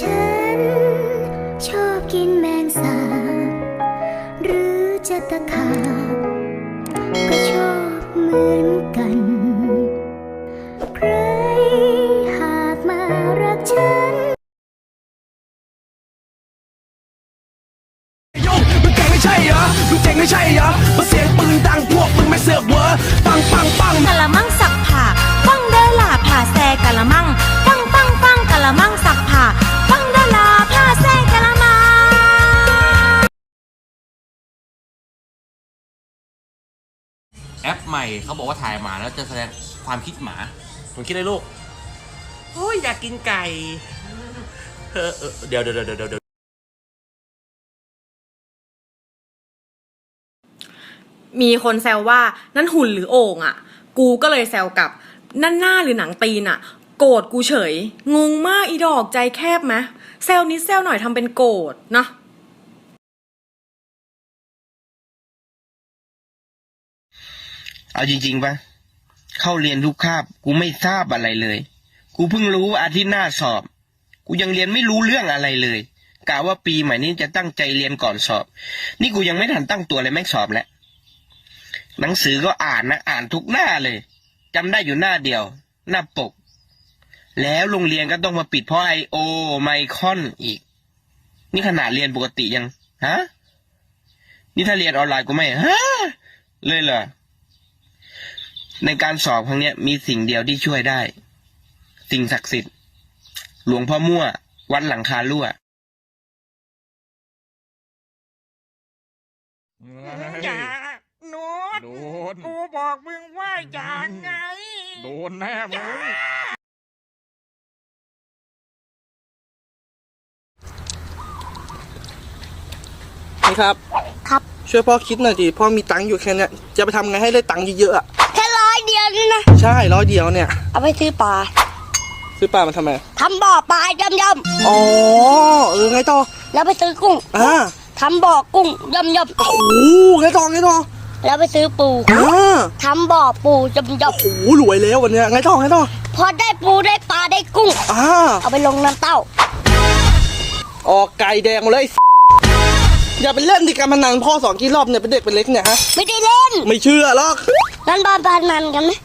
ฉัน ชอบกินแมงสาบหรือจะตะขาบก็ชอบเหมือนกัน ใครหากมารักฉัน โยมึงเก่งไม่ใช่เหรอมึงเจ๋งไม่ใช่เหรอมาเสียงปืนดังพวกมึงไม่เสือกเวอปังปังปังกะละมัง ปใหม่เขาบอกว่าถ่ายหมาแล้วจะแสดงความคิดหมาคุณคิดอะไรลูกโอ้ยอยากกินไก่เออเออเดี๋ยวเดี๋ยวเดี๋ยวเดี๋ยวเดี๋ยวมีคนแซวว่านั่นหุ่นหรือโอ่งอะ่ะ กูก็เลยแซวกลับ นั่นหน้าหรือหนังตีนอะ่ะ โกรธกูเฉย งงมากอีดอกใจแคบไหมแซวนิดแซวหน่อยทำเป็นโกรธเนาะ เอาจริงๆปะเข้าเรียนทุกคาบกูไม่ทราบอะไรเลย กูเพิ่งรู้ว่าอาทิตย์หน้าสอบ กูยังเรียนไม่รู้เรื่องอะไรเลยกะว่าปีใหม่นี้จะตั้งใจเรียนก่อนสอบ นี่กูยังไม่ทันตั้งตัวเลยแม่งสอบแล้วหนังสือก็อ่านนะอ่านทุกหน้าเลยจำได้อยู่หน้าเดียว หน้าปก แล้วโรงเรียนก็ต้องมาปิดเพราะไอโอไมคอนอีก นี่ขนาดเรียนปกติยังฮะนี่ถ้าเรียนออนไลน์กูไม่ฮะเลยเหรอ ในการสอบครั้งเนี้ยมีสิ่งเดียวที่ช่วยได้ สิ่งศักดิ์สิทธิ์ หลวงพ่อมั่ว วัดหลังคารั่วอย่าโน้ตโดนกูบอกมึงว่าอย่าไง โดนแน่มึงนี่ครับ ครับ ช่วยพ่อคิดหน่อยดิ พ่อมีตังค์อยู่แค่เนี้ยจะไปทำไงให้ได้ตังค์เยอะๆอะ นี่นะ ใช่ร้อยเดียวเนี่ย เอาไปซื้อปลา ซื้อปลามาทำไม ทำบ่อปลาย่อมอ๋อ เออไงต่อๆแล้วไปซื้อกุ้งอ่า ทำบ่อกุ้งย่อมโอ้โหไงต่อไงต่อๆแล้วไปซื้อปูอ่าทำบ่อปูย่อมโอ้โหรวยแล้ววันเนี้ยไงต่อไงต่อๆพอได้ปูได้ปลาได้กุ้ง อ่า เอาไปลงน้ำเต้า ออกไก่แดงหมาเลยอย่าไปเล่นดิการพนันพ่อสอนกี่รอบเนี่ยเป็นเด็กเป็นเล็กเนี่ยฮะ ไม่ได้เล่น ไม่เชื่อหรอก นั่นบ้